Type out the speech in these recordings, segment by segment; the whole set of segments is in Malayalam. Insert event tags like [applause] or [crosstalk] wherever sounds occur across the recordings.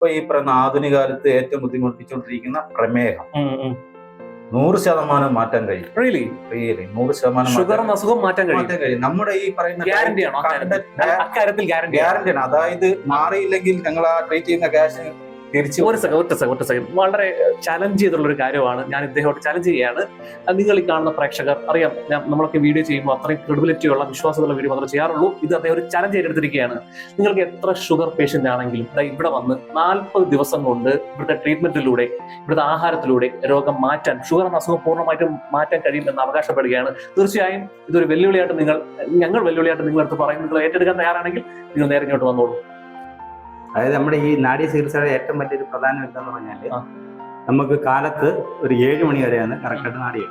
ഇപ്പൊ ഈ പറയുന്ന ആധുനിക കാലത്ത് ഏറ്റവും ബുദ്ധിമുട്ടിച്ചുകൊണ്ടിരിക്കുന്ന പ്രമേഹം. നൂറ് ശതമാനം മാറ്റാൻ കഴിയും. റിയലി റിയലി നൂറ് ശതമാനം ഷുഗർ അസുഖം മാറ്റാൻ കഴിയും. നമ്മുടെ ഈ പറയുന്ന അക്കാര്യത്തിൽ? ഗ്യാരണ്ടിയാണ് അതായത് മാറിയില്ലെങ്കിൽ ഞങ്ങൾ ആ ട്രീറ്റ് ചെയ്യുന്ന ക്യാഷ് തിരിച്ചു ഒരു സെക്കൻഡ് ഒറ്റ സെക്കൻഡ് ഒറ്റ സെക്കൻഡ് വളരെ ചാലഞ്ച് ചെയ്തുള്ള ഒരു കാര്യമാണ് ഞാൻ ഇദ്ദേഹത്തോട് ചാലഞ്ച് ചെയ്യാണ് നിങ്ങൾ ഈ കാണുന്ന പ്രേക്ഷകർ അറിയാം. ഞാൻ നമ്മളൊക്കെ വീഡിയോ ചെയ്യുമ്പോൾ അത്രയും ക്രെഡിബിലിറ്റി ഉള്ള വിശ്വാസമുള്ള വീഡിയോ മാത്രമേ ചെയ്യാറുള്ളൂ. ഇത് അദ്ദേഹം ഒരു ചാലഞ്ച് ഏറ്റെടുത്തിരിക്കുകയാണ്. നിങ്ങൾക്ക് എത്ര ഷുഗർ പേഷ്യന്റ് ആണെങ്കിലും ഇവിടെ വന്ന് നാൽപ്പത് ദിവസം കൊണ്ട് ഇവിടുത്തെ ട്രീറ്റ്മെന്റിലൂടെ ഇവിടുത്തെ ആഹാരത്തിലൂടെ രോഗം മാറ്റാൻ ഷുഗർ എന്ന അസുഖം പൂർണമായിട്ടും മാറ്റാൻ കഴിയുമെന്ന് അവകാശപ്പെടുകയാണ്. തീർച്ചയായും ഇതൊരു വെല്ലുവിളിയായിട്ട് നിങ്ങൾ ഞങ്ങൾ വെല്ലുവിളിയായിട്ട് നിങ്ങളെടുത്ത് പറയും നിങ്ങൾ ഏറ്റെടുക്കാൻ തയ്യാറാണെങ്കിൽ നിങ്ങൾ നേരെ ഇങ്ങോട്ട് വന്നോളൂ. അതായത് നമ്മുടെ ഈ നാഡീ ചികിത്സയുടെ ഏറ്റവും വലിയൊരു പ്രധാന എന്താന്ന് പറഞ്ഞാൽ നമുക്ക് കാലത്ത് ഒരു ഏഴ് മണി വരെയാണ് കറക്റ്റായിട്ട് നാടി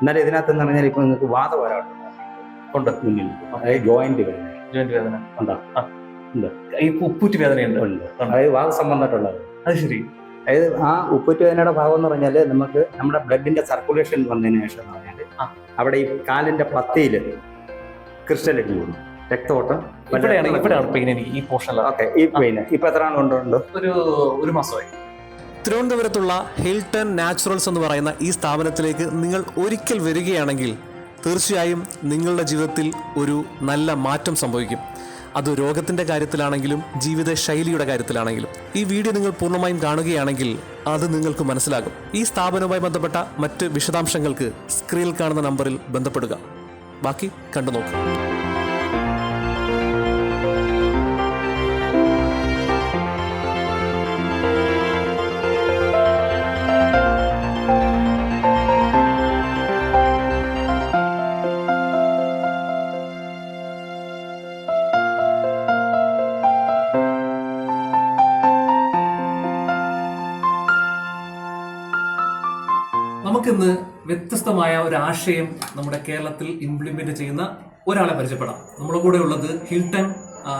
എന്നാലും ഇതിനകത്ത് എന്ന് പറഞ്ഞാൽ ഇപ്പൊ നിങ്ങൾക്ക് വാദം ഒരാളുണ്ട് മുന്നിൽ അതായത് ജോയിന്റ് വേദന. ജോയിന്റ് വേദന. ഉണ്ടോ? ഈ ഉപ്പൂറ്റി വേദനയുണ്ട്. ഉണ്ട്. അതായത് വാദ സംബന്ധമായിട്ടുള്ളത്. അത് ശരി. അതായത് ആ ഉപ്പൂറ്റ് വേദനയുടെ ഭാഗം എന്ന് പറഞ്ഞാൽ നമുക്ക് നമ്മുടെ ബ്ലഡിന്റെ സർക്കുലേഷൻ വന്നതിന് ശേഷം എന്ന് പറഞ്ഞാൽ. അവിടെ ഈ കാലിന്റെ പത്തിയിൽ ക്രിസ്റ്റൽ ഇട്ട് കൂടും രക്തോട്ടം. ഇവിടെയാണ് ഇവിടെയാണ് പെയിൻ എനിക്ക് ഈ പോർഷനിലാണ് ഓക്കെ ഈ പെയിൻ ഇപ്പൊ എത്ര ഉണ്ട് ഒരു ഒരു മാസമായി. തിരുവനന്തപുരത്തുള്ള ഹിൽട്ടൺ നാച്ചുറൽസ് എന്ന് പറയുന്ന ഈ സ്ഥാപനത്തിലേക്ക് നിങ്ങൾ ഒരിക്കൽ വരികയാണെങ്കിൽ തീർച്ചയായും നിങ്ങളുടെ ജീവിതത്തിൽ ഒരു നല്ല മാറ്റം സംഭവിക്കും. അത് രോഗത്തിന്റെ കാര്യത്തിലാണെങ്കിലും ജീവിത ശൈലിയുടെ കാര്യത്തിലാണെങ്കിലും. ഈ വീഡിയോ നിങ്ങൾ പൂർണമായും കാണുകയാണെങ്കിൽ അത് നിങ്ങൾക്ക് മനസ്സിലാകും. ഈ സ്ഥാപനവുമായി ബന്ധപ്പെട്ട മറ്റ് വിശദാംശങ്ങൾക്ക് സ്ക്രീനിൽ കാണുന്ന നമ്പറിൽ ബന്ധപ്പെടുക. ബാക്കി കണ്ടു നോക്കുക നമുക്കിന്ന് വ്യത്യസ്തമായ ഒരു ആശയം നമ്മുടെ കേരളത്തിൽ ഇംപ്ലിമെന്റ് ചെയ്യുന്ന ഒരാളെ പരിചയപ്പെടാം. നമ്മുടെ കൂടെ ഉള്ളത് ഹിൽട്ടൺ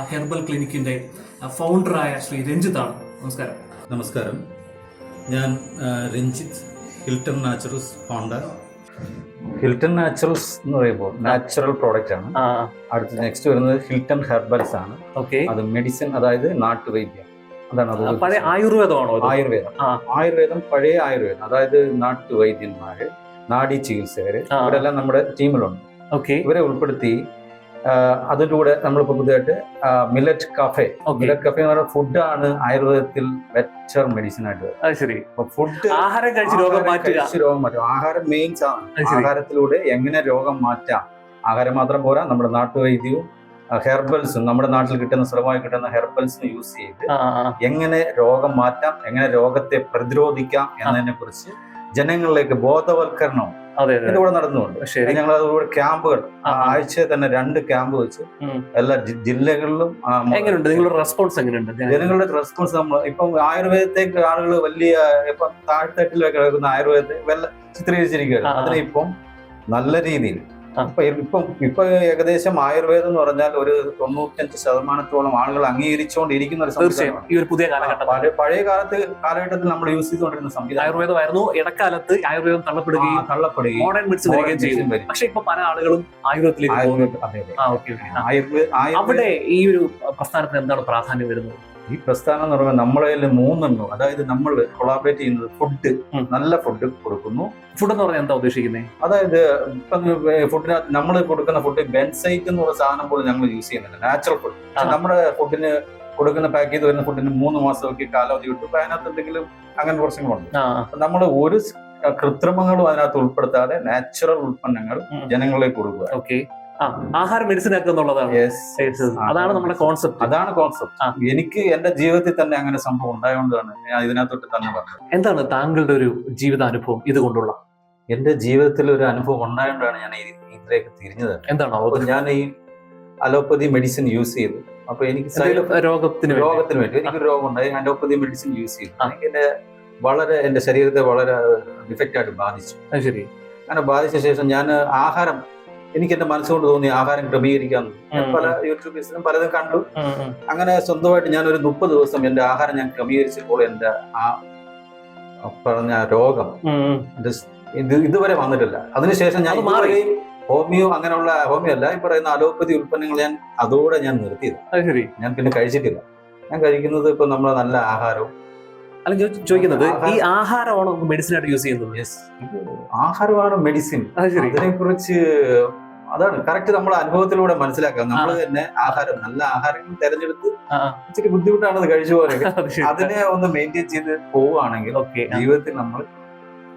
ഹെർബൽ ക്ലിനിക്കിന്റെ ഫൗണ്ടറായ ശ്രീ രഞ്ജിത്താണ് നമസ്കാരം. നമസ്കാരം. ഞാൻ Ranjith Ranjith Hilton naturals founder Hilton naturals എന്ന് പറയുമ്പോൾ നാച്ചുറൽ പ്രോഡക്റ്റ് ആണ്. ആ. അടുത്ത് നെക്സ്റ്റ് വരുന്നത് ഹിൽട്ടൺ ഹെർബൽസ് ആണ്. ഓക്കെ അത് മെഡിസിൻ അതായത് നാട്ടുവൈദ്യം. അത് പഴയ ആയുർവേദമാണോ ആയുർവേദം. ആയുർവേദം പഴയ ആയുർവേദം. അതായത് നാട്ടുവൈദ്യന്മാര് നാഡി ചികിത്സകര് അവരെല്ലാം ഇവരെല്ലാം നമ്മുടെ ടീമിലുണ്ട്. ഓക്കെ. ഇവരെ ഉൾപ്പെടുത്തി അതിലൂടെ കൂടെ നമ്മളിപ്പോ പുതിയതായിട്ട് മില്ലറ്റ് കഫേ. മില്ലറ്റ് കഫേ എന്ന് പറഞ്ഞാൽ ഫുഡാണ് ആയുർവേദത്തിൽ ബെറ്റർ മെഡിസിൻ ആയിട്ട് ശരി. ഫുഡ് ആഹാരം കഴിച്ച് രോഗം കഴിച്ച് രോഗം മാറ്റും ആഹാരം മെയിൻസ് ആണ് ആഹാരത്തിലൂടെ എങ്ങനെ രോഗം മാറ്റാം. ആഹാരം മാത്രം പോരാ നമ്മുടെ നാട്ടുവൈദ്യവും ഹെർബൽസും നമ്മുടെ നാട്ടിൽ കിട്ടുന്ന സുലഭമായി കിട്ടുന്ന ഹെർബൽസ് യൂസ് ചെയ്ത്. എങ്ങനെ രോഗം മാറ്റാം എങ്ങനെ രോഗത്തെ പ്രതിരോധിക്കാം എന്നതിനെ കുറിച്ച് ജനങ്ങളിലേക്ക് ബോധവൽക്കരണം നടന്നുകൊണ്ട് ശരി ഞങ്ങൾ അതുകൂടെ ക്യാമ്പുകൾ. ആഴ്ച തന്നെ രണ്ട് ക്യാമ്പ് വെച്ച് എല്ലാ ജില്ലകളിലും എങ്ങനെയുണ്ട് നിങ്ങളുടെ റെസ്പോൺസ് എങ്ങനെയുണ്ട് ജനങ്ങളുടെ റെസ്പോൺസ് നമ്മൾ ഇപ്പം ആയുർവേദത്തേക്ക് ആളുകൾ വലിയ ഇപ്പം താഴ്ത്തട്ടിലൊക്കെ കിടക്കുന്ന ആയുർവേദത്തെ വല്ല ചിത്രീകരിച്ചിരിക്കുകയാണ്. അതിനെ ഇപ്പം നല്ല രീതിയിൽ ആ. ഇപ്പൊ ഇപ്പം ഏകദേശം ആയുർവേദം എന്ന് പറഞ്ഞാൽ ഒരു തൊണ്ണൂറ്റഞ്ച് ശതമാനത്തോളം ആളുകൾ അംഗീകരിച്ചുകൊണ്ടിരിക്കുന്ന ഒരു സംവിധാനം ഈ ഒരു പുതിയ കാലഘട്ടം പഴയ കാലത്ത് കാലഘട്ടത്തിൽ നമ്മൾ യൂസ് ചെയ്തുകൊണ്ടിരുന്ന സംവിധാനം. ആയുർവേദമായിരുന്നു. ഇടക്കാലത്ത് ആയുർവേദം തള്ളപ്പെടുകയും തള്ളപ്പെടുകയും മോഡേൺ മെഡിസിൻ വരികയും ചെയ്തു. പക്ഷെ ഇപ്പൊ പല ആളുകളും ആയുർവേദത്തിലേക്ക് അവിടെ ഈ ഒരു പ്രസ്ഥാനത്തിന് എന്താണ് പ്രാധാന്യം വരുന്നത്? ഈ പ്രസ്ഥാനം എന്ന് പറയുമ്പോൾ നമ്മളതിൽ മൂന്നെണ്ണം അതായത് നമ്മൾ കൊളാബറേറ്റ് ചെയ്യുന്നത് ഫുഡ് നല്ല ഫുഡ് കൊടുക്കുന്നു. ഫുഡ് എന്ന് പറഞ്ഞാൽ എന്താ ഉദ്ദേശിക്കുന്നത് അതായത് ഫുഡിനകത്ത് നമ്മൾ കൊടുക്കുന്ന ഫുഡ് ബെൻസൈറ്റ് എന്ന് പറയുന്ന സാധനം പോലും ഞങ്ങൾ യൂസ് ചെയ്യുന്നില്ല. Natural food. നമ്മുടെ ഫുഡിന് കൊടുക്കുന്ന പാക്ക് ചെയ്ത് വരുന്ന ഫുഡിന് മൂന്ന് മാസമൊക്കെ കാലാവധി കിട്ടും. അപ്പൊ അതിനകത്ത് എന്തെങ്കിലും അങ്ങനെ പ്രശ്നങ്ങളുണ്ട്. നമ്മൾ ഒരു കൃത്രിമങ്ങളും അതിനകത്ത് ഉൾപ്പെടുത്താതെ നാച്ചുറൽ ഉൽപ്പന്നങ്ങൾ. ജനങ്ങളിലേക്ക് കൊടുക്കുക. ആഹാരം മെഡിസിൻ ആക്കുക എന്നുള്ളതാണ്. അതാണ് നമ്മുടെ കോൺസെപ്റ്റ് അതാണ് കോൺസെപ്റ്റ് എനിക്ക് എന്റെ ജീവിതത്തിൽ തന്നെ അങ്ങനെ സംഭവം ഉണ്ടായതുകൊണ്ടാണ് ഞാൻ ഇതിനകത്തോട്ട് തന്നെ പറഞ്ഞത്. എന്താണ് താങ്കളുടെ ഒരു ജീവിതാനുഭവം ഇതുകൊണ്ടുള്ള? എന്റെ ജീവിതത്തിൽ ഒരു അനുഭവം ഉണ്ടായതുകൊണ്ടാണ് ഞാൻ ഇത്രയൊക്കെ തിരിഞ്ഞത്. എന്താണ് ഞാൻ ഈ അലോപ്പതി മെഡിസിൻ യൂസ് ചെയ്തു. അപ്പൊ എനിക്ക് രോഗത്തിന് വേണ്ടി? രോഗത്തിന് വേണ്ടി. എനിക്കൊരു രോഗം ഉണ്ടായി. അലോപ്പതി മെഡിസിൻ യൂസ് ചെയ്തു. എനിക്ക് എന്റെ വളരെ എന്റെ ശരീരത്തെ വളരെ ഡിഫക്റ്റ് ആയിട്ട് ബാധിച്ചു. ശരി. അങ്ങനെ ബാധിച്ച ശേഷം ഞാൻ ആഹാരം എനിക്ക് എന്റെ മനസ്സുകൊണ്ട് തോന്നി ആഹാരം ക്രമീകരിക്കാൻ പല യൂട്യൂബിലും പലതും കണ്ടു. അങ്ങനെ സ്വന്തമായിട്ട് ഞാൻ ഒരു മുപ്പത് ദിവസം എന്റെ ആഹാരം ഞാൻ ക്രമീകരിച്ചപ്പോൾ എന്റെ ആ പറഞ്ഞ രോഗം. ഇത് ഇത് ഇതുവരെ വന്നിട്ടില്ല. അതിനുശേഷം ഞാൻ മാറുകയും ഹോമിയോ അങ്ങനെയുള്ള ഹോമിയോ അല്ല ഈ പറയുന്ന അലോപ്പതി ഉൽപ്പന്നങ്ങൾ ഞാൻ അതോടെ ഞാൻ നിർത്തിയത്. ഞാൻ പിന്നെ കഴിച്ചിട്ടില്ല. ഞാൻ കഴിക്കുന്നത് ഇപ്പൊ നമ്മളെ നല്ല ആഹാരവും. അല്ല ചോദിക്കുന്നത് ഈ ആഹാരമാണോ മെഡിസിൻ ആയിട്ട് യൂസ് ചെയ്യുന്നത്? ആഹാരമാണ് മെഡിസിൻ അത് അതിനെ കുറിച്ച് അതാണ്. കറക്റ്റ് നമ്മൾ അനുഭവത്തിലൂടെ മനസ്സിലാക്കാം. നമ്മൾ തന്നെ ആഹാരം നല്ല ആഹാരങ്ങൾ തെരഞ്ഞെടുത്ത്. ഇച്ചിരി ബുദ്ധിമുട്ടാണ് അത് കഴിച്ചു പോകാനൊക്കെ. [laughs] അതിനെ ഒന്ന് മെയിന്റെയിൻ ചെയ്ത് പോവുകയാണെങ്കിൽ ജീവിതത്തിൽ നമ്മൾ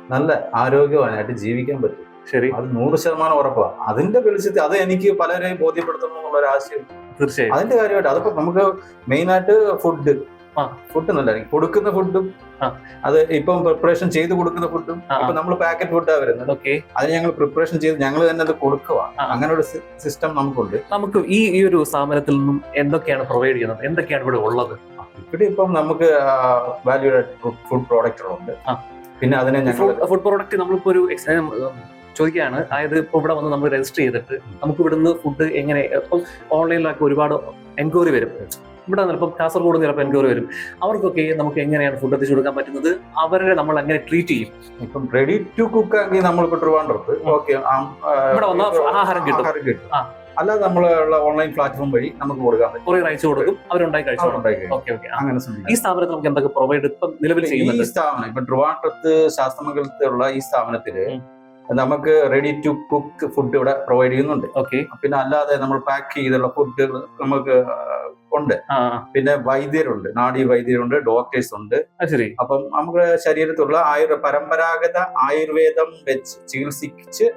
നല്ല ആരോഗ്യവാനായിട്ട് ജീവിക്കാൻ പറ്റും. ശരി. അത് നൂറ് ശതമാനം ഉറപ്പാണ് അതിന്റെ വെളിച്ചത്തിൽ അത് എനിക്ക് പലരെയും ബോധ്യപ്പെടുത്തണം എന്നുള്ള ഒരു ആശയം. തീർച്ചയായും. അതിന്റെ കാര്യമായിട്ട് അതിപ്പോ നമുക്ക് മെയിൻ ആയിട്ട് ഫുഡ്. ഫുഡ് നല്ലതായിരിക്കും കൊടുക്കുന്ന ഫുഡും അത് ഇപ്പം പ്രിപ്പറേഷൻ ചെയ്ത് കൊടുക്കുന്ന ഫുഡും. ഇപ്പൊ നമ്മൾ പാക്കറ്റ് ഫുഡാ വരുന്നത്. ഓക്കെ അത് ഞങ്ങൾ പ്രിപ്പറേഷൻ ചെയ്ത് ഞങ്ങൾ തന്നെ അത് കൊടുക്കുക അങ്ങനെ ഒരു സിസ്റ്റം നമുക്കുണ്ട്. നമുക്ക് ഈ ഈ ഒരു സ്ഥാപനത്തിൽ നിന്നും എന്തൊക്കെയാണ് പ്രൊവൈഡ് ചെയ്യുന്നത്? എന്തൊക്കെയാണ് ഇവിടെ ഉള്ളത്? ഇവിടെ ഇപ്പം നമുക്ക് വാല്യൂഡ് ഫുഡ് പ്രോഡക്റ്റുകളുണ്ട്. പിന്നെ അതിനെ ഞങ്ങൾ ഫുഡ് പ്രോഡക്റ്റ് നമ്മളിപ്പോ ഒരു ചോദിക്കുകയാണ് അതായത് ഇപ്പൊ ഇവിടെ വന്ന് നമ്മൾ രജിസ്റ്റർ ചെയ്തിട്ട് നമുക്ക് ഇവിടുന്ന് ഫുഡ് എങ്ങനെ? ഇപ്പം ഓൺലൈനിലൊക്കെ ഒരുപാട് എൻക്വയറി വരും. ഇവിടെ ചിലപ്പോൾ കാസർഗോഡ് ചിലപ്പോൾ എൻക്വയറി വരും. അവർക്കൊക്കെ നമുക്ക് എങ്ങനെയാണ് ഫുഡ് എത്തിച്ചു കൊടുക്കാൻ പറ്റുന്നത്? അവരെ നമ്മൾ എങ്ങനെ ട്രീറ്റ് ചെയ്യും? ഇപ്പം റെഡി ടു കുക്ക് ആക്കി നമ്മളിപ്പോ ട്രിവാൻഡ്രത്ത്. ഓക്കെ ഇവിടെ വന്ന ആഹാരം കിട്ടും. അല്ലാതെ നമ്മളുള്ള ഓൺലൈൻ പ്ലാറ്റ്ഫോം വഴി നമുക്ക് കൊടുക്കാൻ പറ്റും. കുറേ അയച്ചു കൊടുക്കും അവരുണ്ടായി കഴിച്ചു അങ്ങനെ ഈ. സ്ഥാപനത്തിൽ നമുക്ക് എന്തൊക്കെ പ്രൊവൈഡ് ഇപ്പം നിലവിൽ ഈ സ്ഥാപനം ഇപ്പൊ ട്രിവാൻഡ്രത്ത് ശാസ്ത്രമംഗലത്തിലുള്ള ഈ സ്ഥാപനത്തിൽ. നമുക്ക് റെഡി ടു കുക്ക് ഫുഡ് ഇവിടെ പ്രൊവൈഡ് ചെയ്യുന്നുണ്ട്. ഓക്കെ പിന്നെ അല്ലാതെ നമ്മൾ പാക്ക് ചെയ്തുള്ള ഫുഡ് നമുക്ക് ഉണ്ട്. പിന്നെ വൈദ്യരുണ്ട് നാടി വൈദ്യരുണ്ട് ഡോക്ടേഴ്സ് ഉണ്ട്. ശരി. അപ്പം നമുക്ക് ശരീരത്തിലുള്ള ആയുർ പരമ്പരാഗത ആയുർവേദം വെച്ച് ചികിത്സിച്ച്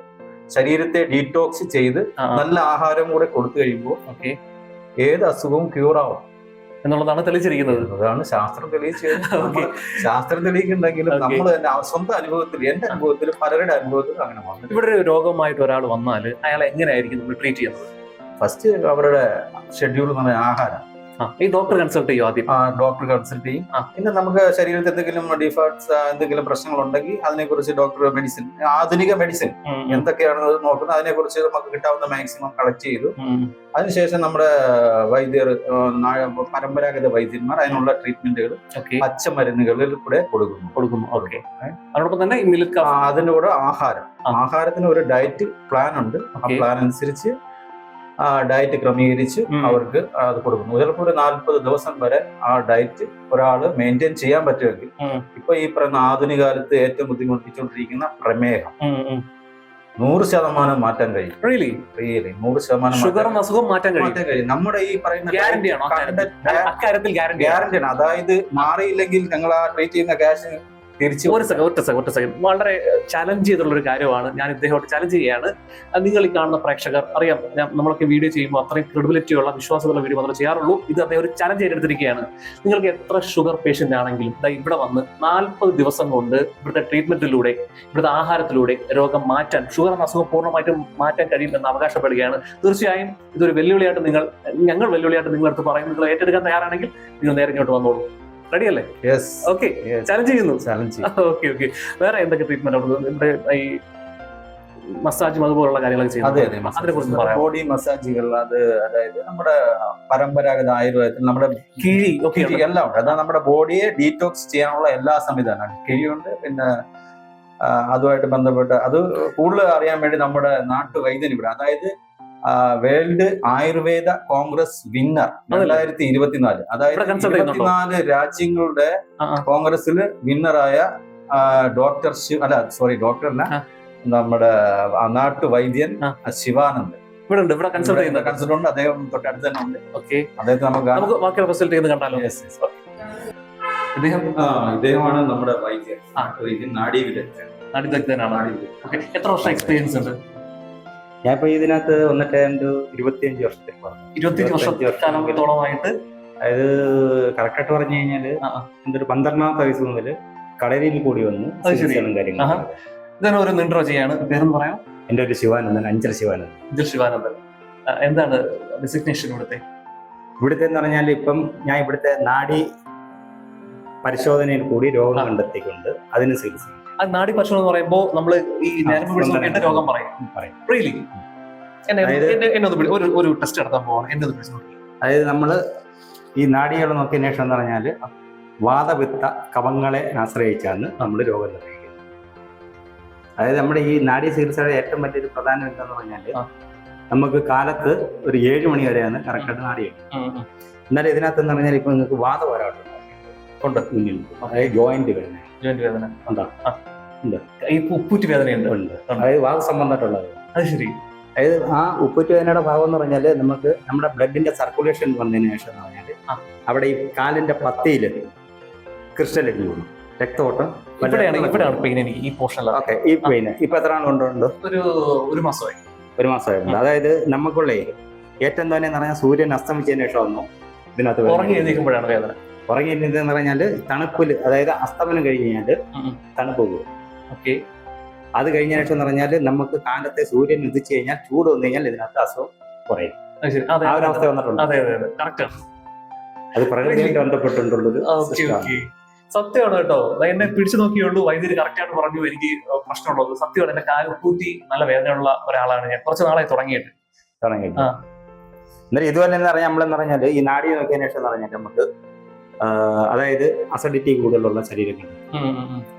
ശരീരത്തെ ഡീറ്റോക്സ് ചെയ്ത് നല്ല ആഹാരം കൂടെ കൊടുത്തു കഴിയുമ്പോൾ ഓക്കെ ഏത് അസുഖവും ക്യൂർ ആവും. എന്നുള്ളതാണ് തെളിയിച്ചിരിക്കുന്നത്. അതാണ് ശാസ്ത്രം തെളിയിച്ചത്. [laughs] ശാസ്ത്രം തെളിയിക്കുന്നുണ്ടെങ്കിലും നമ്മൾ തന്നെ സ്വന്തം അനുഭവത്തിൽ എന്റെ അനുഭവത്തിൽ പലരുടെ അനുഭവത്തിൽ അങ്ങനെ വന്നു ഇവിടെ ഒരു രോഗമായിട്ട് ഒരാൾ വന്നാൽ അയാളെ എങ്ങനെയായിരിക്കും നമ്മൾ ട്രീറ്റ് ചെയ്യുന്നത്? ഫസ്റ്റ് അവരുടെ ഷെഡ്യൂൾ എന്ന് പറഞ്ഞാൽ ആഹാരം. ഈ ഡോക്ടർ കൺസൾട്ട് ചെയ്യും ആദ്യം? ഡോക്ടർ കൺസൾട്ട് ചെയ്യും. പിന്നെ നമുക്ക് ശരീരത്തിൽ എന്തെങ്കിലും ഡിഫാക്ട്സ് എന്തെങ്കിലും പ്രശ്നങ്ങൾ ഉണ്ടെങ്കിൽ അതിനെക്കുറിച്ച് ഡോക്ടർ മെഡിസിൻ ആധുനിക മെഡിസിൻ എന്തൊക്കെയാണ് നോക്കുന്നത് അതിനെക്കുറിച്ച് നമുക്ക് കിട്ടാവുന്ന മാക്സിമം കളക്ട് ചെയ്തു. അതിനുശേഷം നമ്മുടെ വൈദ്യർ പരമ്പരാഗത വൈദ്യന്മാർ അതിനുള്ള ട്രീറ്റ്മെന്റുകൾ പച്ച പച്ചമരുന്നുകളിൽ കൂടെ കൊടുക്കുന്നു. കൊടുക്കുന്നു. ഓക്കെ അതോടൊപ്പം തന്നെ അതിന്റെ കൂടെ ആഹാരം. ആഹാരത്തിന് ഒരു ഡയറ്റ് പ്ലാൻ ഉണ്ട്. ആ പ്ലാൻ അനുസരിച്ച് ഡയറ്റ് ക്രമീകരിച്ച് അവർക്ക് അത് കൊടുക്കുന്നു. ചിലപ്പോൾ ഒരു നാൽപ്പത് ദിവസം വരെ ആ ഡയറ്റ് ഒരാൾ മെയിന്റെയിൻ ചെയ്യാൻ പറ്റുമെങ്കിൽ. ഇപ്പൊ ഈ പറയുന്ന ആധുനിക കാലത്ത് ഏറ്റവും ബുദ്ധിമുട്ടിച്ചുകൊണ്ടിരിക്കുന്ന പ്രമേഹം. നൂറ് ശതമാനം മാറ്റാൻ കഴിയും. റിയലി റിയലി നൂറ് ശതമാനം ഷുഗർ അസുഖം മാറ്റാൻ കഴിയും. മാറ്റാൻ കഴിയും. നമ്മുടെ ഈ പറയുന്ന ഗ്യാരണ്ടി ആണോ? അക്കാര്യത്തിൽ? അക്കാര്യത്തിൽ ഗ്യാരണ്ടി ഗ്യാരണ്ടി അതായത് മാറിയില്ലെങ്കിൽ ഞങ്ങൾ ആ ട്രീറ്റ് ചെയ്യുന്ന ക്യാഷ് തിരിച്ചു ഒരു സെക്കൻഡ് ഒറ്റ സെക്കൻഡ് ഒറ്റ സെക്കൻഡ് വളരെ ചലഞ്ച് ചെയ്തുള്ള ഒരു കാര്യമാണ് ഞാൻ ഇദ്ദേഹത്തോട് ചലഞ്ച് ചെയ്യാണ് നിങ്ങൾ ഈ കാണുന്ന പ്രേക്ഷകർ അറിയാം നമ്മളൊക്കെ വീഡിയോ ചെയ്യുമ്പോൾ അത്രയും ക്രെഡിബിലിറ്റി ഉള്ള വിശ്വാസമുള്ള വീഡിയോ മാത്രമേ ചെയ്യാറുള്ളൂ. ഇത് അദ്ദേഹം ഒരു ചലഞ്ച് ഏറ്റെടുത്തിരിക്കുകയാണ്. നിങ്ങൾക്ക് എത്ര ഷുഗർ പേഷ്യന്റ് ആണെങ്കിലും ഇവിടെ വന്ന് നാൽപ്പത് ദിവസം കൊണ്ട് ഇവിടുത്തെ ട്രീറ്റ്മെന്റിലൂടെ ഇവിടുത്തെ ആഹാരത്തിലൂടെ രോഗം മാറ്റാൻ ഷുഗർ എന്ന അസുഖം പൂർണമായിട്ടും മാറ്റാൻ കഴിയുമെന്ന് അവകാശപ്പെടുകയാണ്. തീർച്ചയായും ഇതൊരു വെല്ലുവിളിയായിട്ട് നിങ്ങൾ ഞങ്ങൾ വെല്ലുവിളിയായിട്ട് നിങ്ങളടുത്ത് പറയും. നിങ്ങൾ ഏറ്റെടുക്കാൻ തയ്യാറാണെങ്കിൽ നിങ്ങൾ നേരെ ഇങ്ങോട്ട് വന്നോളൂ. റെഡി അല്ലേ യെസ് ഓക്കെ ചലഞ്ച് ചെയ്യുന്നു. ചലഞ്ച് ഓക്കെ ഓക്കെ വേറെ എന്തൊക്കെ ട്രീറ്റ്മെന്റ് അവിടെ ഈ മസാജും അതുപോലുള്ള കാര്യങ്ങളൊക്കെ ചെയ്യുന്നത് അതെ അതിനെ കുറിച്ച് പറയാം ബോഡി മസാജുകൾ അത് അതായത് നമ്മുടെ പരമ്പരാഗത ആയുർവേദത്തിൽ നമ്മുടെ കിഴി കിഴി എല്ലാം ഉണ്ട്. അതാ നമ്മുടെ ബോഡിയെ ഡീറ്റോക്സ് ചെയ്യാനുള്ള എല്ലാ സംവിധാനമാണ് കിഴിയുണ്ട് പിന്നെ അതുമായിട്ട് ബന്ധപ്പെട്ട് അത് കൂടുതൽ അറിയാൻ വേണ്ടി നമ്മുടെ നാട്ടു വൈദ്യൻ ഇവിടെ അതായത് വേൾഡ് ആയുർവേദ കോൺഗ്രസ് വിന്നർ രണ്ടായിരത്തി ഇരുപത്തിനാല് അതായത്? ഇരുപത്തിനാല് രാജ്യങ്ങളുടെ. കോൺഗ്രസിൽ വിന്നറായ ഡോക്ടർ ശിവ അല്ല സോറി ഡോക്ടർ അല്ല നമ്മുടെ നാട്ടുവൈദ്യൻ നാട്ടു വൈദ്യൻ. ശിവാനന്ദ്. ഇവിടെ ഉണ്ട് ഇവിടെ കൺസൾട്ട് ചെയ്യുന്ന കൺസൾട്ട് ഉണ്ട്. അദ്ദേഹം തൊട്ടടുത്ത് തന്നെ ഉണ്ട്. ഓക്കെ. അദ്ദേഹത്തെ നമുക്ക് നമുക്ക് ബാക്കി റിസൾട്ട് ചെയ്യുന്നത് കണ്ടാലോ. ഇദ്ദേഹം? ഇദ്ദേഹമാണ് നമ്മുടെ വൈദ്യൻ. ആ. വൈദ്യൻ നാഡീ വിദഗ്ധൻ നാഡീ വിദഗ്ധൻ. ഓക്കെ. എത്ര വർഷം എക്സ്പീരിയൻസ് ഉണ്ട്? ഞാൻ ഇപ്പൊ ഇതിനകത്ത് വന്നിട്ട് എന്റെ ഇരുപത്തിയഞ്ച് വർഷത്തിൽ പറഞ്ഞു ഇരുപത്തിയഞ്ച് അതായത് കറക്റ്റായിട്ട് പറഞ്ഞു കഴിഞ്ഞാൽ എന്തൊരു പന്ത്രണ്ടാമത്തെ വയസ്സ് മുതൽ കടലിൽ കൂടി വന്നു കാര്യങ്ങളും ഒരു നിൻട്രോ ചെയ്യാണ് പറയാം? എന്റെ ഒരു ശിവാനന്ദൻ അഞ്ചൽ ശിവാനന്ദൻ. അഞ്ചൽ ശിവാനന്ദൻ. എന്താണ് ഡെസിഗ്നേഷൻ ഇവിടുത്തെ? ഇവിടുത്തെ എന്ന് പറഞ്ഞാൽ ഇപ്പം ഞാൻ ഇവിടുത്തെ നാടി പരിശോധനയിൽ കൂടി രോഗം. കണ്ടെത്തിക്കൊണ്ട് അതിന് ചികിത്സ ചെയ്യും. ആ നാടി ഭക്ഷണം എന്ന് പറയുമ്പോൾ നമ്മൾ ഈ ഞരമ്പ് നോക്കിയിട്ട് രോഗം പറയും. പറയും. റിയലി എന്നെ എന്നെ എന്നെ ഒന്ന് ഒരു ഒരു ടെസ്റ്റ് നടത്താൻ പോവാണ്. എന്നെ ഒന്ന് വിളിച്ച് നോക്കി. അതായത് നമ്മൾ ഈ നാടികൾ നോക്കിയതിനു ശേഷം എന്ന് പറഞ്ഞാൽ വാദവിത്ത കവങ്ങളെ ആശ്രയിച്ചാണ് നമ്മൾ രോഗം നിർണയിക്കുന്നത്. അതായത് നമ്മുടെ ഈ നാടി ചികിത്സയുടെ ഏറ്റവും വലിയൊരു പ്രധാനം എന്താന്ന് പറഞ്ഞാൽ നമുക്ക് കാലത്ത് ഒരു ഏഴ് മണി വരെയാണ് കറക്റ്റായിട്ട് നാടി. എന്നാലും ഇതിനകത്ത് എന്ന് പറഞ്ഞാൽ ഇപ്പൊ നിങ്ങൾക്ക് വാദപരമായിട്ടുണ്ട് ഉണ്ട്. മുന്നിൽ അതായത് ജോയിന്റ് വേദന. ജോയിന്റ് വേദന. ഉണ്ടോ. ഈ ഉപ്പൂറ്റി വേദനയുണ്ട്. ഉണ്ട്. അതായത് വാദ സംബന്ധമായിട്ടുള്ളത്. അത് ശരി. അതായത് ആ ഉപ്പുറ്റ് വേദനയുടെ ഭാഗം എന്ന് പറഞ്ഞാൽ നമുക്ക് നമ്മുടെ ബ്ലഡിന്റെ സർക്കുലേഷൻ വന്നതിന് ശേഷം എന്ന് പറഞ്ഞാൽ അവിടെ ഈ കാലിന്റെ പത്തിയിൽ ക്രിസ്റ്റൽ അടിഞ്ഞു പോകും രക്തോട്ടം ഇവിടെയാണ് പെയിൻ എനിക്ക് ഈ പോർഷനിലാണ് ഓക്കെ ഈ പെയിന് ഇപ്പൊ എത്ര നാൾ കൊണ്ടുണ്ട് ഒരു ഒരു മാസമായി. ഒരു മാസമായിട്ടുണ്ട്. അതായത് നമുക്കുള്ളേ ഏറ്റവും തന്നെ എന്ന് പറഞ്ഞാൽ സൂര്യൻ അസ്തമിച്ചതിന് ശേഷം വന്നു. ഇതിനകത്ത് ഉറങ്ങി എഴുതിക്കുമ്പോഴാണ് വേദന. ഉറങ്ങി എന്ന് പറഞ്ഞാൽ തണുപ്പിൽ അതായത് അസ്തമനം കഴിഞ്ഞ് കഴിഞ്ഞാൽ. തണുപ്പ് പോകും. ഓക്കെ. അത് കഴിഞ്ഞ ശേഷം എന്ന് പറഞ്ഞാൽ നമുക്ക് കാലത്തെ സൂര്യൻ ഉദിച്ചു കഴിഞ്ഞാൽ ചൂട് വന്നു കഴിഞ്ഞാൽ ഇതിനകത്ത് അസുഖം കുറയും. ആ ഒരു അവസ്ഥ വന്നിട്ടുണ്ട്. അതെ പ്രകൃതിയായിട്ട് [laughs] ബന്ധപ്പെട്ടുള്ളൊരു സത്യമാണ് കേട്ടോ. എന്നെ പിടിച്ചു നോക്കിയുള്ളൂ. വൈദ്യുതി കറക്റ്റ് ആയിട്ട് പറഞ്ഞു. എനിക്ക് പ്രശ്നമുള്ളത്. സത്യമാണ്. എന്റെ കാൽ കൂട്ടി നല്ല വേദനയുള്ള ഒരാളാണ് ഞാൻ. കുറച്ച് നാളായി തുടങ്ങിയിട്ട്. തുടങ്ങിയിട്ട്. ഇതുപോലെ എന്ന് പറഞ്ഞാൽ നമ്മളെന്ന് പറഞ്ഞാൽ ഈ നാടി നോക്കിയതിനു ശേഷം എന്ന് പറഞ്ഞാൽ നമുക്ക് അതായത് അസിഡിറ്റി കൂടുതലുള്ള ശരീരങ്ങൾ.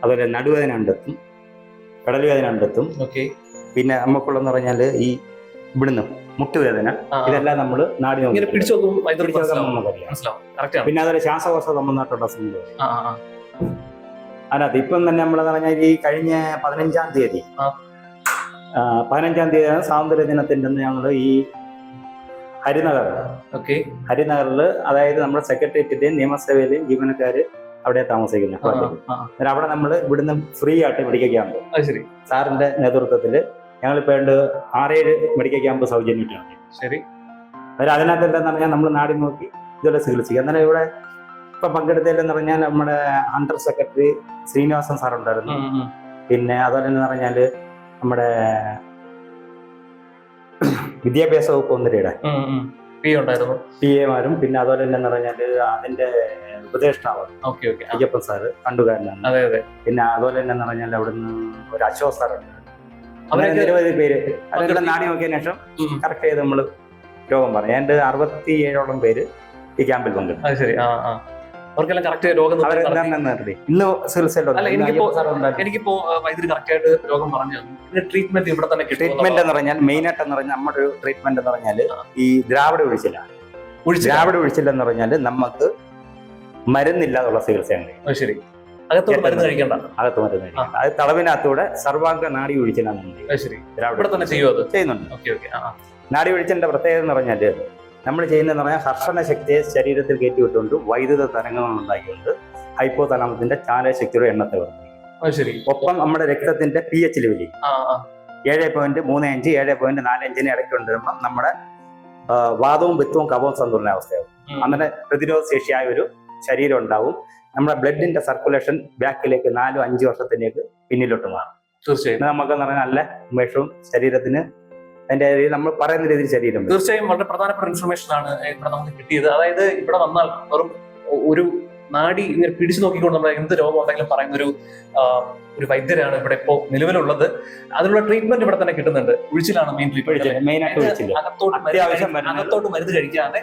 അതുപോലെ നടുവേദന ഉണ്ടെത്തും കടൽവേദന ഉണ്ടെത്തും ഓക്കെ. പിന്നെ നമുക്കുള്ളതെന്ന് പറഞ്ഞാൽ ഈ ഇവിടുന്ന് മുട്ടുവേദന ഇതെല്ലാം നമ്മൾ നാടി പിന്നെ അതുപോലെ ശ്വാസകോശ സംബന്ധമായിട്ടുള്ള ആ. അതിനകത്ത് ഇപ്പം തന്നെ നമ്മൾ പറഞ്ഞാൽ ഈ കഴിഞ്ഞ പതിനഞ്ചാം തീയതി പതിനഞ്ചാം തീയതിയാണ് സ്വാതന്ത്ര്യ ദിനത്തിന്റെ ഞങ്ങൾ ഈ ഹരിനഗർ. ഓക്കെ. ഹരിനഗറിൽ അതായത് നമ്മുടെ സെക്രട്ടേറിയറ്റിന്റെയും നിയമസഭയിലെയും ജീവനക്കാര് അവിടെ താമസിക്കുന്നു. അവിടെ നമ്മൾ ഇവിടുന്ന് ഫ്രീ ആയിട്ട് മെഡിക്കൽ ക്യാമ്പ് സാറിന്റെ നേതൃത്വത്തിൽ ഞങ്ങൾ ഇപ്പൊ രണ്ട് ആറേഴ് മെഡിക്കൽ ക്യാമ്പ് സൗജന്യമായിട്ടാണ് ശരി. അന്നേരം അതിനകത്ത് എന്താന്ന് പറഞ്ഞാൽ നമ്മൾ നാടി നോക്കി ഇതുപോലെ ചികിത്സിക്കുക അന്നേരം ഇവിടെ ഇപ്പൊ പങ്കെടുത്തതിലെന്ന് പറഞ്ഞാൽ നമ്മുടെ അണ്ടർ സെക്രട്ടറി ശ്രീനിവാസൻ സാർ ഉണ്ടായിരുന്നു. പിന്നെ അതുപോലെ തന്നെ പറഞ്ഞാൽ നമ്മുടെ വിദ്യാഭ്യാസ വകുപ്പ് ഒന്നരയുടെ. പി എമാരും പിന്നെ അതുപോലെ തന്നെ പറഞ്ഞാൽ അതിന്റെ ഉപദേഷ്ടാവ് അയ്യപ്പൻ സാറ് കണ്ടുകാരനാണ്. പിന്നെ അതുപോലെ തന്നെ പറഞ്ഞാൽ അവിടുന്ന് ഒരു അശോക് സാർ ഉണ്ട്. അങ്ങനെ നിരവധി പേര്. പങ്കെടുത്തു. നാടി നോക്കിയതിനു ശേഷം. കറക്റ്റ് ചെയ്ത് നമ്മൾ രോഗം പറഞ്ഞു. എന്റെ അറുപത്തി ഏഴോളം പേര് ഈ ക്യാമ്പിൽ പങ്കെടുത്തു. അവർക്കെല്ലാം കറക്റ്റ് രോഗം ഇന്ന് എനിക്കിപ്പോ-. എനിക്കിപ്പോ വൈദ്യുതി കറക്റ്റ് ആയിട്ട് രോഗം പറഞ്ഞു തന്നു. ട്രീറ്റ്മെന്റ് ഇവിടെ തന്നെ ട്രീറ്റ്മെന്റ് എന്ന് പറഞ്ഞാൽ മെയിൻ ആയിട്ട് എന്ന് പറഞ്ഞാൽ നമ്മുടെ ഒരു ട്രീറ്റ്മെന്റ് എന്ന് പറഞ്ഞാൽ ഈ ദ്രാവിഡ ഒഴിച്ചില്ല ദ്രാവിഡ ഒഴിച്ചില്ല എന്ന് പറഞ്ഞാൽ നമുക്ക് മരുന്നില്ലാതുള്ള ചികിത്സയാണ്. ശരി. അകത്തോട് മരുന്ന് കഴിക്കണ്ട. അകത്ത് മരുന്ന് കഴിക്കുന്നത്. അത് തളവിനകത്തൂടെ സർവാംഗ നാടി ഒഴിച്ചിലാണ് ഇവിടെ തന്നെ ചെയ്യുമോ ചെയ്യുന്നുണ്ട്. നാടി ഒഴിച്ചിന്റെ പ്രത്യേകത എന്ന് പറഞ്ഞാൽ നമ്മൾ ചെയ്യുന്നതെന്ന് പറഞ്ഞാൽ ഹർഷണ ശക്തിയെ ശരീരത്തിൽ കയറ്റിവിട്ടുകൊണ്ട് വൈദ്യുത തരംഗങ്ങൾ ഉണ്ടാക്കിക്കൊണ്ട് ഹൈപ്പോ തലാമത്തിന്റെ ചാലശക്തിയുടെ എണ്ണത്തെ വർദ്ധിക്കും ഒപ്പം നമ്മുടെ രക്തത്തിന്റെ പി എച്ച് ലെവലിൽ ആ ഏഴ് പോയിന്റ് മൂന്ന് അഞ്ച് ഏഴ് പോയിന്റ് നാല് അഞ്ചിന് ഇടയ്ക്ക് കൊണ്ടുവരുമ്പോൾ നമ്മുടെ വാദവും വിത്തവും കപവും സന്തുലനാവസ്ഥയാവും അവസ്ഥയാവും. അങ്ങനെ പ്രതിരോധ ശേഷിയായ ഒരു ശരീരം ഉണ്ടാവും. നമ്മുടെ ബ്ലഡിന്റെ സർക്കുലേഷൻ ബാക്കിലേക്ക് നാലും അഞ്ച് വർഷത്തിലേക്ക് പിന്നിലോട്ട് മാറും. തീർച്ചയായും. നമുക്ക് നല്ല ഉന്മേഷവും ശരീരത്തിന് അതിന്റെ നമ്മൾ പറയുന്ന രീതിയിൽ ശരീരം. തീർച്ചയായും വളരെ പ്രധാനപ്പെട്ട ഇൻഫർമേഷൻ ആണ് ഇവിടെ നമുക്ക് കിട്ടിയത്. അതായത് ഇവിടെ വന്നാൽ വെറും ഒരു നാടി ഇങ്ങനെ പിടിച്ചു നോക്കിക്കൊണ്ട് നമ്മൾ എന്ത് രോഗം ഉണ്ടെങ്കിലും പറയുന്ന ഒരു ഒരു വൈദ്യരാണ് ഇവിടെ ഇപ്പോൾ നിലവിലുള്ളത്. അതിനുള്ള ട്രീറ്റ്മെന്റ് ഇവിടെ തന്നെ കിട്ടുന്നുണ്ട്. ഉഴിച്ചിലാണ് മെയിൻ ട്രീറ്റ്മെന്റ് മെയിൻ ആയിട്ട് വിളിച്ചില്ല അകത്തോട്ട് മരുന്ന് കഴിക്കാതെ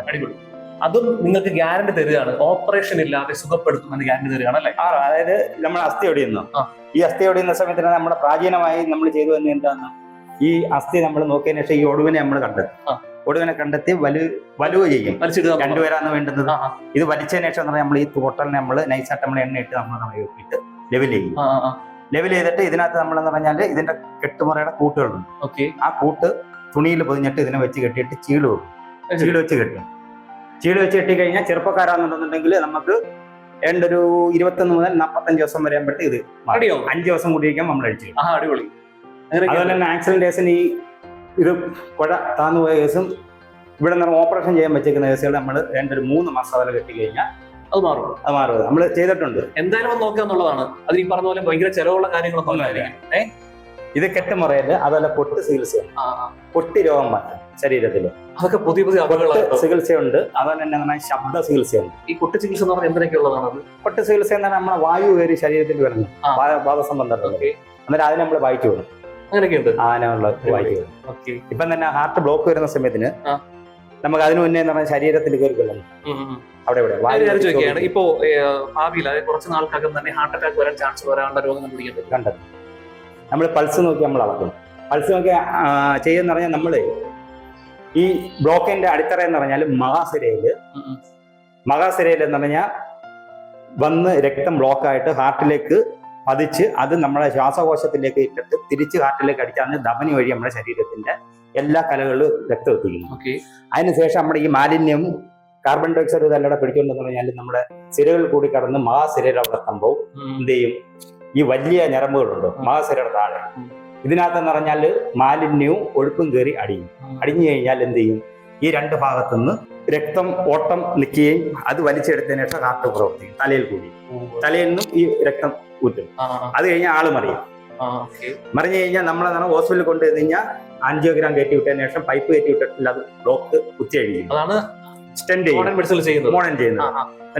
അടിപൊളി. അതും നിങ്ങൾക്ക് ഗ്യാരണ്ടി തരികയാണ്. ഓപ്പറേഷൻ ഇല്ലാതെ സുഖപ്പെടുത്തുമെന്ന് ഗ്യാരണ്ടി തരികയാണ് അല്ലേ? ആ അതായത് നമ്മൾ അസ്ഥി ഒടിയുന്നു ആ. ഈ അസ്ഥി ഒടിയുന്ന സമയത്തിന് നമ്മുടെ പ്രാചീനമായി നമ്മൾ ചെയ്തു വന്നത് എന്താണ് ഈ അസ്ഥി നമ്മൾ നോക്കിയതിനു ശേഷം ഈ ഒടുവിനെ നമ്മൾ കണ്ടെത്തും. ഒടുവിനെ കണ്ടെത്തി വലു വലുവ് ചെയ്യും. രണ്ടുപേരാണ് വേണ്ടുന്നത്. ഇത് വലിച്ചതിന് ശേഷം നമ്മൾ ഈ തോട്ടലിനെ നമ്മൾ നൈസായിട്ട് നമ്മൾ എണ്ണ ഇട്ട് നമ്മൾ ഇട്ട് ലെവൽ ചെയ്യും. ലെവൽ ചെയ്തിട്ട് ഇതിനകത്ത് നമ്മൾ എന്ന് പറഞ്ഞാൽ ഇതിന്റെ കെട്ടുമുറയുടെ കൂട്ടുകളുണ്ട്. ഓക്കെ. ആ കൂട്ട് തുണിയിൽ പൊതിഞ്ഞിട്ട് ഇതിനെ വെച്ച് കെട്ടിയിട്ട് ചീൾ വെക്കും. ചീൾ വെച്ച് കെട്ടും. ചീൾ വെച്ച് കെട്ടി കഴിഞ്ഞാൽ ചെറുപ്പക്കാരാണെന്നുണ്ടെന്നുണ്ടെങ്കിൽ നമുക്ക് ഏണ്ട ഒരു ഇരുപത്തൊന്ന് മുതൽ നാൽപ്പത്തഞ്ച് ദിവസം വരെ ആകുമ്പോഴത്തേക്ക് ഇത്. അടിയോ അഞ്ച് ദിവസം കൂടിയിരിക്കാൻ നമ്മൾ അടിച്ചു ആ അടിപൊളി. അതുപോലെ തന്നെ ആക്സിഡന്റ് കേസിന് ഈ ഇത് കുഴ താന്നു പോയ കേസും ഇവിടെ നിന്ന് ഓപ്പറേഷൻ ചെയ്യാൻ വെച്ചേക്കുന്ന കേസുകൾ നമ്മൾ രണ്ട് ഒരു മൂന്ന് മാസം അതിൽ കെട്ടി കഴിഞ്ഞാൽ അത് മാറും. അത് മാറും. നമ്മൾ ചെയ്തിട്ടുണ്ട്. എന്തായാലും ഒന്ന് നോക്കുക എന്നുള്ളതാണ്. അത് ഈ പറഞ്ഞ പോലെ ഭയങ്കര ചെലവുള്ള കാര്യങ്ങളൊക്കെ ഇത് കെട്ടുമുറയിൽ അതുപോലെ പൊട്ട് ചികിത്സ. പൊട്ടി രോഗം മാറ്റാം ശരീരത്തിൽ അതൊക്കെ പുതിയ പുതിയ അപകട. ചികിത്സയുണ്ട്. അതുപോലെ തന്നെ എന്താണ് ശബ്ദ ചികിത്സയുണ്ട്. ഈ കുട്ടി ചികിത്സ എന്ന് പറഞ്ഞാൽ എന്തിനൊക്കെ ഉള്ളതാണ് പൊട്ട് ചികിത്സ പറഞ്ഞാൽ നമ്മുടെ വായു കയറി ശരീരത്തിൽ. വാദസംബന്ധമുള്ളത് ഓക്കെ. അന്നേരം അതിനെ നമ്മൾ വായിച്ചു വിടും. അങ്ങനെയൊക്കെയുണ്ട്. ആനുള്ള വായിച്ചു വിടും. ഇപ്പം തന്നെ ഹാർട്ട് ബ്ലോക്ക് വരുന്ന സമയത്തിന് നമുക്ക് അതിനു മുന്നേ എന്ന് പറഞ്ഞാൽ ശരീരത്തിൽ കയറി കൊള്ളണം അവിടെ ഇവിടെ. ചോദിക്കുകയാണ്. ഇപ്പോ ഭാവിയിൽ അതായത് കുറച്ച് നാൾക്കകം തന്നെ ഹാർട്ട് അറ്റാക്ക് വരാൻ ചാൻസ് വരാനുള്ള രോഗം കണ്ടത്. നമ്മൾ പൾസ് നോക്കി നമ്മൾ അളക്കും പൾസ് നോക്കി ചെയ്യുന്ന പറഞ്ഞാൽ നമ്മൾ ഈ ബ്ലോക്കിന്റെ അടിത്തറ എന്ന് പറഞ്ഞാൽ മഹാസിരയിൽ. മഹാസിരയിൽ എന്ന് പറഞ്ഞാൽ വന്ന് രക്തം ബ്ലോക്കായിട്ട് ഹാർട്ടിലേക്ക് പതിച്ച് അത് നമ്മുടെ ശ്വാസകോശത്തിലേക്ക് ഇട്ടിട്ട് തിരിച്ച് ഹാർട്ടിലേക്ക് അടിച്ചാൽ ധമനി വഴി നമ്മുടെ ശരീരത്തിന്റെ എല്ലാ കലകളിലും രക്തം എത്തിക്കുന്നു. അതിനുശേഷം നമ്മുടെ ഈ മാലിന്യം കാർബൺ ഡൈ ഓക്സൈഡ് ഇതെല്ലാം പിടിച്ചുകൊണ്ടെന്ന് പറഞ്ഞാൽ നമ്മുടെ സിരകൾ കൂടി കടന്ന് മഹാസിരയുടെ അവിടെ എത്തുമ്പോൾ എന്ത് ചെയ്യും? ഈ വലിയ ഞരമ്പുകളുണ്ട്? മഹാസിരയുടെ താഴെ. ഇതിനകത്തെന്ന് പറഞ്ഞാൽ മാലിന്യവും ഒഴുപ്പും കയറി അടിയും. അടിഞ്ഞു കഴിഞ്ഞാൽ എന്ത് ചെയ്യും? ഈ രണ്ട് ഭാഗത്തുനിന്ന് രക്തം ഓട്ടം നിൽക്കുകയും അത് വലിച്ചെടുത്തതിന് ശേഷം ഹാർട്ട് പ്രവർത്തിക്കും തലയിൽ കൂടി. തലയിൽ നിന്നും ഈ രക്തം ഊറ്റും. അത് കഴിഞ്ഞാൽ ആൾ മറിയും. മറിഞ്ഞു കഴിഞ്ഞാൽ നമ്മളെ ഹോസ്പിറ്റലിൽ കൊണ്ടുവന്നു കഴിഞ്ഞാൽ ആൻജിയോഗ്രാം കയറ്റി വിട്ടതിന് ശേഷം പൈപ്പ് കയറ്റി വിട്ടിട്ടില്ല അത് ബ്ലോക്ക് കുത്തിയഴിക്കും അതാണ് സ്റ്റെൻഡ് ചെയ്യുന്നത്.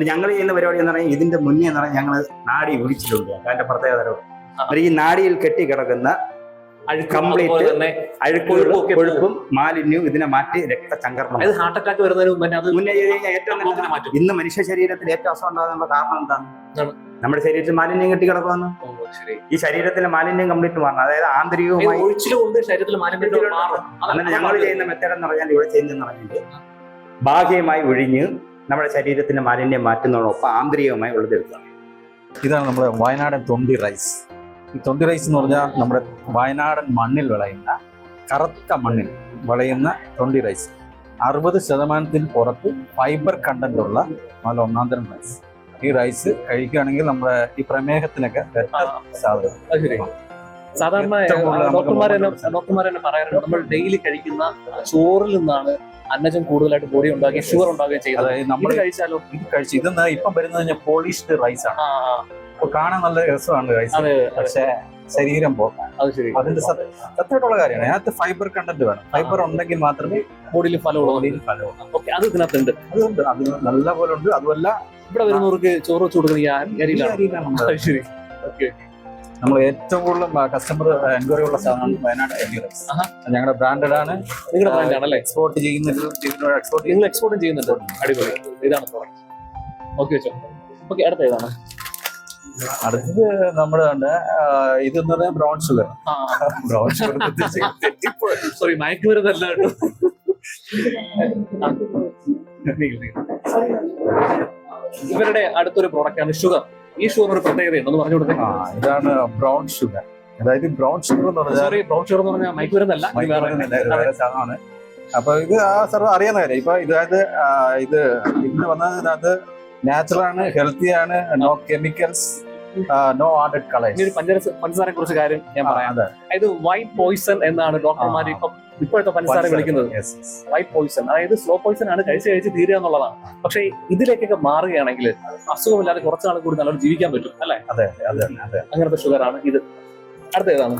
ഞങ്ങൾ ചെയ്യുന്ന പരിപാടി എന്ന് പറഞ്ഞാൽ ഇതിന്റെ മുന്നേ എന്ന് പറഞ്ഞാൽ ഞങ്ങൾ നാടി ഒഴിച്ചിട്ടുണ്ട് അതിന്റെ പ്രത്യേകത ഈ നാടിയിൽ കെട്ടിക്കിടക്കുന്ന അഴുക്ക് Complete. അതുപോലെ തന്നെ കൊഴുപ്പും മാലിന്യവും ഇതിനെ മാറ്റി രക്തചംക്രമണം. അതായത് ഹാർട്ട് അറ്റാക്ക് വരുന്നതിന് മുമ്പ് തന്നെ അത് മുന്നേ ഏറ്റവും ഇന്ന് മനുഷ്യ ശരീരത്തിൽ ഏറ്റവും അസുഖം ഉണ്ടാകാനുള്ള കാരണം എന്താണ്? നമ്മുടെ ശരീരത്തിൽ മാലിന്യം കെട്ടി കിടക്കുന്നു ഈ ശരീരത്തിലെ മാലിന്യം കംപ്ലീറ്റ് മാറണം അതായത് ആന്തരികവുമായി അങ്ങനെ ഞങ്ങൾ ചെയ്യുന്ന മെത്തേഡ് എന്ന് പറഞ്ഞാൽ ഇവിടെ ചെയ്യുന്നതെന്ന് പറഞ്ഞാൽ ബാഹ്യമായി ഒഴിഞ്ഞ് നമ്മുടെ ശരീരത്തിന്റെ മാലിന്യം മാറ്റുന്നതോടൊപ്പം ആന്തരികമായി ഉള്ളതെടുക്കുക. ഇതാണ് നമ്മുടെ വയനാടൻ തൊണ്ടി റൈസ് തൊണ്ടി റൈസ് എന്ന് പറഞ്ഞാൽ നമ്മുടെ വയനാടൻ മണ്ണിൽ വിളയുന്ന കറുത്ത മണ്ണിൽ വിളയുന്ന തൊണ്ടി റൈസ്. അറുപത് ശതമാനത്തിൽ പുറത്ത് ഫൈബർ കണ്ടന്റ് ഉള്ള നല്ല ഒന്നാം തരം റൈസ് ഈ റൈസ് കഴിക്കുകയാണെങ്കിൽ നമ്മുടെ ഈ പ്രമേഹത്തിനൊക്കെ better സാധനം സാധാരണ ഡോക്ടർമാർ തന്നെ പറയാറുണ്ട് നമ്മൾ ഡെയിലി കഴിക്കുന്ന ചോറിൽ നിന്നാണ് അന്നജം കൂടുതലായിട്ട് ബോഡി ഉണ്ടാക്കി ഷുഗർ ഉണ്ടാകുകയും ചെയ്യുന്നത്. നമ്മൾ കഴിച്ചാലോ? ഇത് കഴിച്ചു ഇതെന്ന് ഇപ്പം വരുന്നത് പോളിഷ്ഡ് റൈസ് ആണ്. അപ്പൊ കാണാൻ നല്ല രസമാണ് പക്ഷേ ശരീരം പോകാൻ അതിന്റെ സത്യ- സത്യമായിട്ടുള്ള കാര്യമാണ്. അതിനകത്ത് ഫൈബർ കണ്ടന്റ് വേണം. ഫൈബർ ഉണ്ടെങ്കിൽ മാത്രമേ ബോഡിയിൽ ഫലമുള്ളൂ ഫലമുള്ളൂ ഓക്കെ അത് ഇതിനകത്തുണ്ട്. അതുകൊണ്ട് അത് നല്ല പോലെ ഉണ്ട്. അതുമല്ല ഇവിടെ വരുന്നവർക്ക് ചോറ് വെച്ച് കൊടുക്കുന്ന ശരി. ഓക്കെ. നമ്മൾ ഏറ്റവും കൂടുതൽ കസ്റ്റമർ എൻക്വയറി ഉള്ള സാധനമാണ് വയനാട് റൈസ് ഞങ്ങളുടെ ബ്രാൻഡഡ് ആണ്. നിങ്ങളുടെ ബ്രാൻഡ് ആണല്ലേ? എക്സ്പോർട്ട് ചെയ്യുന്നുണ്ട് എക്സ്പോർട്ട് നിങ്ങൾ എക്സ്പോർട്ടും ചെയ്യുന്നുണ്ട്. അടിപൊളി. ഇതാണ് പ്രോഡക്റ്റ് ഓക്കെ വെച്ചോ. ഓക്കെ അടുത്ത ഏതാണ്? അടുത്തത് നമ്മുടെ ഉണ്ട് ഇതെന്ന് പറഞ്ഞാൽ brown sugar brown sugar sorry മയക്കുമരുന്നല്ല കേട്ടോ. ഇവരുടെ അടുത്തൊരു പ്രോഡക്റ്റ് ആണ് ഷുഗർ ഈ ഷുഗർ ഒരു പ്രത്യേകതയുണ്ട് ഒന്ന് പറഞ്ഞു കൊടുത്തേ. ഇതാണ് ബ്രൗൺ ഷുഗർ അതായത് ബ്രൗൺ ഷുഗർ എന്ന് പറഞ്ഞാൽ ബ്രൗൺ ഷുഗർ എന്ന് പറഞ്ഞാൽ മയക്കുമരുന്നല്ല ഇത് വേറെ. സാധനമാണ്. അപ്പൊ ഇത് ആ സർവ അറിയാവുന്ന കാര്യം. ഇപ്പൊ ഇതായത് ഇത് ഇതിന് വന്നതിനകത്ത് നാച്ചുറൽ ആണ് ഹെൽത്തി ആണ് no chemicals no added colours പഞ്ചസാരയെ കുറിച്ച് കാര്യം ഞാൻ പറയാം. അതായത് വൈറ്റ് പോയിസൺ എന്നാണ് ഡോക്ടർമാർ ഇപ്പം ഇപ്പോഴത്തെ പഞ്ചസാര വിളിക്കുന്നത്. വൈറ്റ് പോയിസൺ അതായത് സ്ലോ പോയിസൺ ആണ് കഴിച്ച് കഴിച്ച് തീരുക എന്നുള്ളതാണ്. പക്ഷെ ഇതിലേക്കൊക്കെ മാറുകയാണെങ്കിൽ അസുഖമില്ലാതെ കുറച്ച് നാൾ കൂടി നല്ലോണം ജീവിക്കാൻ പറ്റും അല്ലെ? അതെ അതെ അതെ അങ്ങനത്തെ ഷുഗർ ആണ് ഇത്. അടുത്ത ഏതാണ്?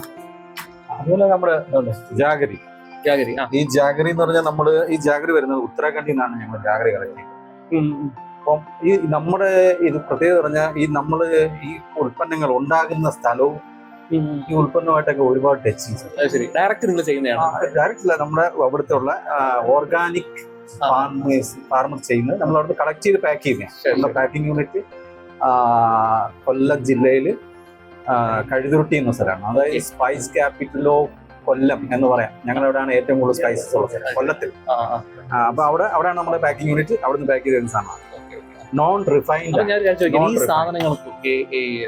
അതുപോലെ നമ്മുടെ ജാഗരി. ജാഗരി ഈ ജാഗരി എന്ന് പറഞ്ഞാൽ നമ്മൾ ഈ ജാഗരി വരുന്നത് ഉത്തരാഖണ്ഡിൽ നിന്നാണ് ഞങ്ങൾ ജാഗരി കളക്ട് ചെയ്യുന്നത്. അപ്പം ഈ നമ്മുടെ ഇത് പ്രത്യേകത പറഞ്ഞാൽ ഈ നമ്മൾ ഈ ഉൽപ്പന്നങ്ങൾ ഉണ്ടാകുന്ന സ്ഥലവും. ഈ ഉൽപ്പന്നമായിട്ടൊക്കെ ഒരുപാട് ശരി. ഡയറക്റ്റ് നിങ്ങൾ ചെയ്യുന്നതാണ്. ഡയറക്റ്റ് അല്ല നമ്മുടെ അവിടുത്തെ ഉള്ള ഓർഗാനിക്. ഫാർമേഴ്സ് ഫാർമർ ചെയ്യുന്നത് നമ്മൾ അവിടുത്തെ കളക്ട് ചെയ്ത് പാക്ക് ചെയ്യുന്ന ചെയ്യുന്നതാണ് നമ്മുടെ പാക്കിംഗ് യൂണിറ്റ് കൊല്ലം ജില്ലയിൽ കഴുതുരുട്ടി എന്ന സ്ഥലമാണ്. അതായത് സ്പൈസ് ക്യാപിറ്റൽ ഓഫ് കൊല്ലം എന്ന് പറയാം. ഞങ്ങൾ അവിടെയാണ് ഏറ്റവും കൂടുതൽ സ്പൈസസ് ഉള്ളത്. കൊല്ലത്തിൽ. അപ്പൊ അവിടെ അവിടെയാണ് നമ്മുടെ പാക്കിംഗ് യൂണിറ്റ് അവിടുന്ന് പാക്ക് ചെയ്ത് തരുന്ന സാധനമാണ്. നോൺ റിഫൈൻഡ് ഞാൻ ചോദിക്കാം. ഈ. സാധനങ്ങൾക്കൊക്കെ ഈ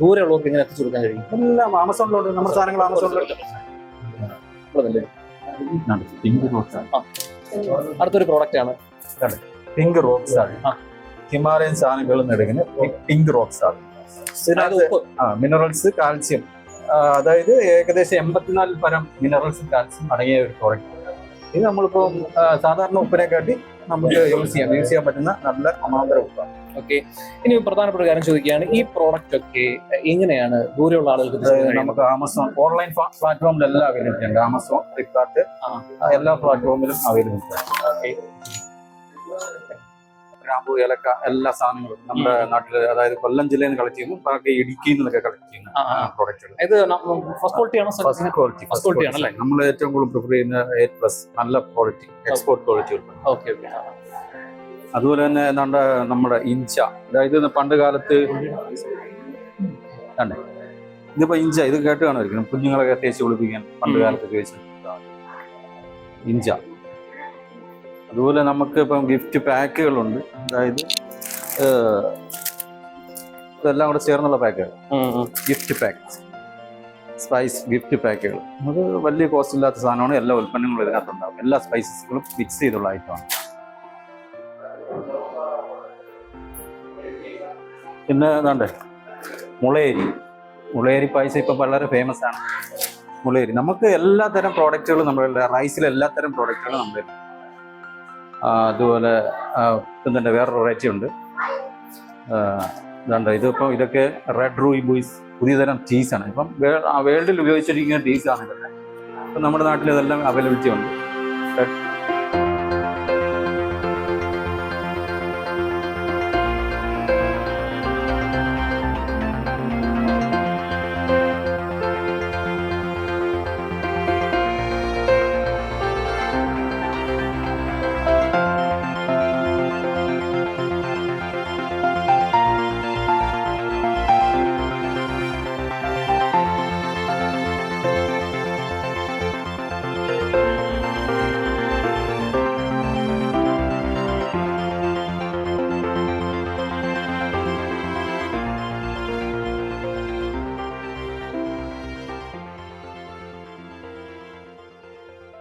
ദൂരെയുള്ളവർക്ക് എങ്ങനെ എത്തിച്ചു കൊടുക്കാൻ കഴിയും? എല്ലാം ആമസോണിലുണ്ട് നമ്മുടെ സാധനങ്ങൾ ആമസോണിലുണ്ട്? അടുത്തൊരു പ്രോഡക്റ്റ് ആണ്. പിങ്ക് റോക്സ് ആണ്. ഹിമാലയൻ സാധനങ്ങളിൽ നിന്ന് എടുക്കുന്ന പിങ്ക് റോക്സ് ആണ്. മിനറൽസ് കാൽസ്യം അതായത് ഏകദേശം എൺപത്തിനാല് പരം മിനറൽസ് കാൽസ്യം അടങ്ങിയ ഒരു പ്രോഡക്റ്റ് ഇത് നമ്മളിപ്പോൾ സാധാരണ ഉപ്പിനെ കാട്ടി നമുക്ക് യൂസ് ചെയ്യാം. യൂസ് ചെയ്യാൻ പറ്റുന്ന നല്ല സമാന്തര ഉപ്പാണ് ഓക്കെ ഇനി പ്രധാനപ്പെട്ട ഒരു കാര്യം ചോദിക്കുകയാണ്. ഈ പ്രോഡക്റ്റ് ഒക്കെ എങ്ങനെയാണ് ദൂരെയുള്ള ആളുകൾക്ക്? നമുക്ക് ആമസോൺ ഓൺലൈൻ പ്ലാറ്റ്ഫോമിലെല്ലാം അവൈലബിൾ ഉണ്ട്. ആമസോൺ ഫ്ലിപ്കാർട്ട് എല്ലാ പ്ലാറ്റ്ഫോമിലും അവൈലബിൾ ഗ്രാമ്പു ഏലക്ക എല്ലാ സാധനങ്ങളും നമ്മുടെ നാട്ടിൽ അതായത് കൊല്ലം ജില്ലയിൽ നിന്ന് കളക്ട് ചെയ്യുന്നു ബാക്കി ഇടുക്കിയിൽ നിന്നൊക്കെ കളക്ട് ചെയ്യുന്ന. പ്രോഡക്റ്റുകൾ ഇത് ഫസ്റ്റ് ക്വാളിറ്റി ആണോ ഫസ്റ്റ് ക്വാളിറ്റി ആണല്ലേ? നമ്മൾ ഏറ്റവും കൂടുതൽ പ്രിഫർ ചെയ്യുന്ന എ പ്ലസ് നല്ല quality export quality okay okay അതുപോലെ തന്നെ നമ്മുടെ നമ്മുടെ ഇഞ്ച. അതായത് പണ്ട് കാലത്ത് കണ്ടേ? ഇതിപ്പോ ഇഞ്ച ഇത് കേട്ട് കാണുമായിരിക്കും. കുഞ്ഞുങ്ങളൊക്കെ തേച്ച് കുളിപ്പിക്കാൻ പണ്ട്. കാലത്ത് ഉപയോഗിച്ചിട്ടുണ്ട് ഇഞ്ച. അതുപോലെ നമുക്ക് ഇപ്പം ഗിഫ്റ്റ് പാക്കുകളുണ്ട് അതായത് ഇതെല്ലാം കൂടെ ചേർന്നുള്ള പാക്കുകൾ ഗിഫ്റ്റ് പാക്ക് സ്പൈസ് ഗിഫ്റ്റ് പാക്കുകൾ അത് വലിയ കോസ്റ്റ് ഇല്ലാത്ത സാധനമാണ്. എല്ലാ ഉൽപ്പന്നങ്ങളും ഇതിനകത്തുണ്ടാവും. എല്ലാ സ്പൈസസുകളും മിക്സ് ചെയ്തുള്ള ഐറ്റമാണ് പിന്നെ എന്താണ്ടേ മുളയരി മുളയരി പായസം ഇപ്പം വളരെ ഫേമസ് ആണ്. മുളയരി നമുക്ക് എല്ലാ തരം പ്രോഡക്റ്റുകളും നമ്മളുടെ റൈസിലെ എല്ലാ തരം പ്രോഡക്റ്റുകളും നമ്മുടെ അതുപോലെ പിന്നെ വേറൊരു വെറൈറ്റി ഉണ്ട്. ഇതുണ്ട് ഇതിപ്പോൾ ഇതൊക്കെ റെഡ് റൂയി ബൂയിസ് പുതിയ തരം ചീസാണ് ഇപ്പം വേൾഡിൽ ഉപയോഗിച്ചിരിക്കുന്ന ചീസാണ് ഇതൊക്കെ. ഇപ്പം നമ്മുടെ നാട്ടിൽ ഇതെല്ലാം അവൈലബിലിറ്റി ഉണ്ട്.